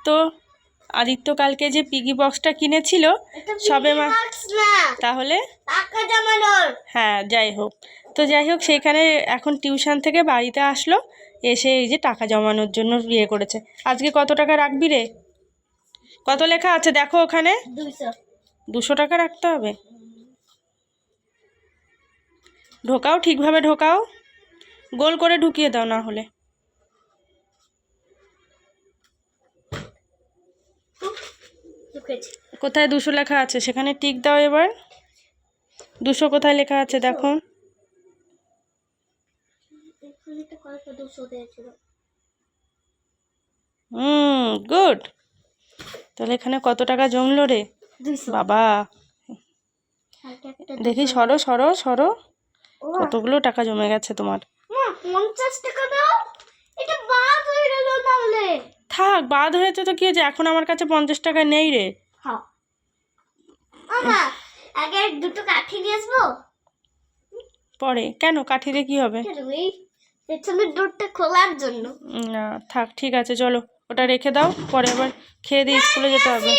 আদিত্য আদিত্য কালকে যে পিগি বক্সটা কিনেছিল সবে মা তাহলে? টাকা হ্যাঁ যাই হোক। তো যাই হোক সেখানে এখন টিউশন থেকে বাড়িতে আসলো এসে এই যে টাকা জমানোর জন্য ইয়ে করেছে। আজকে কত টাকা রাখবি রে? কত লেখা আছে দেখো ওখানে? দুশো টাকা রাখতে হবে? ঢোকাও ঠিকভাবে ঢোকাও। গোল করে ঢুকিয়ে দাও না হলে। কোথায় দুশো লেখা আছে? সেখানে টিক দাও এবার। দুশো কোথায় লেখা আছে দেখো। হুম গুড। তাহলে এখানে কত টাকা জমলো রে? বাবা। দেখি সরো সরো সরো। কতগুলো টাকা জমে গেছে তোমার? পঞ্চাশ টাকা দাও এটা বাদ হয়ে গেল তাহলে থাক বাদ হয়েছে তো কি হয়েছে? এখন আমার কাছে পঞ্চাশ টাকা নেই রে। হ্যাঁ। আগে দুটো কাঠি নিয়ে আসব? পরে। কেন? কাঠিতে কি হবে? পেছনের ডোরটা খোলার জন্য। না থাক ঠিক আছে চলো। ওটা রেখে দাও পরে আবার খেয়ে দিয়ে স্কুলে যেতে হবে।